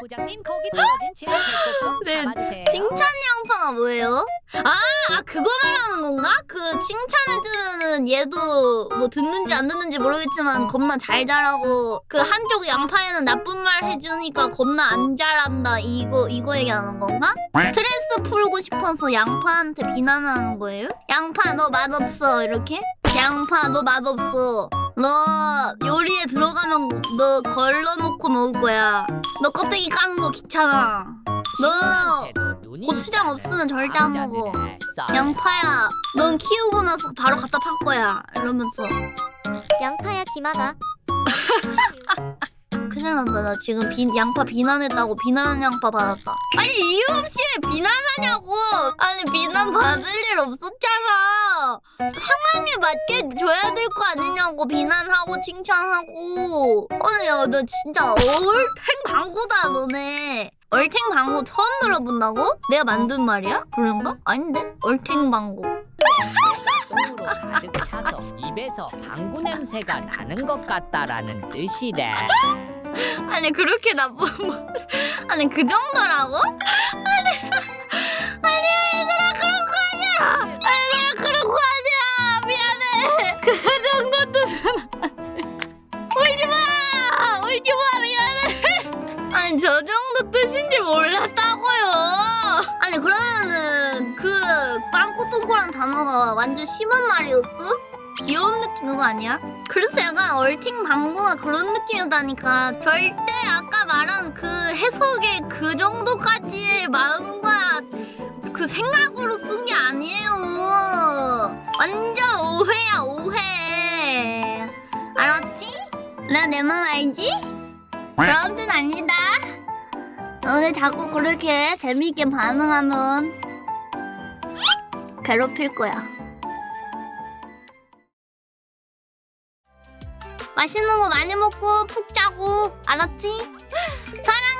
부장님 거기 떨어진 제 배꼽 좀 네, 잡아주세요. 칭찬 양파가 뭐예요? 아, 아 그거 말하는 건가? 그 칭찬해주면은 얘도 뭐 듣는지 안 듣는지 모르겠지만 겁나 잘 자라고 그 한쪽 양파에는 나쁜 말 해주니까 겁나 안 자란다 이거 이거 얘기하는 건가? 스트레스 풀고 싶어서 양파한테 비난하는 거예요? 양파 너 맛없어 이렇게? 양파 너 맛없어 너 요리 에 들어가면 너 걸러놓고 먹을 거야 너 껍데기 까는 거 귀찮아 너 고추장 없으면 절대 안 먹어. 양파야, 넌 키우고 나서 바로 갖다 팔 거야. 이러면서 양파야 기마다. 큰일 난다. 나 지금 비, 양파 비난했다고 비난 양파 받았다. 아니 이유 없이 왜 비난하냐고. 아니 비난 받을 일 없었잖아. 상황에 맞게 줘야 될 거 아니냐고 비난하고 칭찬하고. 아니 야너 진짜 얼탱 방구다 너네. 얼탱 방구 처음 들어본다고? 내가 만든 말이야? 그런가? 아닌데? 얼탱 방구. 똥으로 가득 차서 입에서 방구 냄새가 나는 것 같다라는 뜻이래. 아니 그렇게 나쁜 말 아니 그 정도라고? 아니 아니 저 정도 뜻인지 몰랐다고요 아니 그러면은 그 빵꾸똥꾸란 단어가 완전 심한 말이었어? 귀여운 느낌 그거 아니야? 그래서 약간 얼탱 방구가 그런 느낌이었다니까 절대 아까 말한 그 해석의 그 정도까지의 마음과 그 생각으로 쓴 게 아니에요 완전 오해야 오해 알았지? 나 내 맘 알지? 그런 뜻 아니다 너네 자꾸 그렇게 재밌게 반응하면 괴롭힐 거야 맛있는 거 많이 먹고 푹 자고 알았지? 사랑해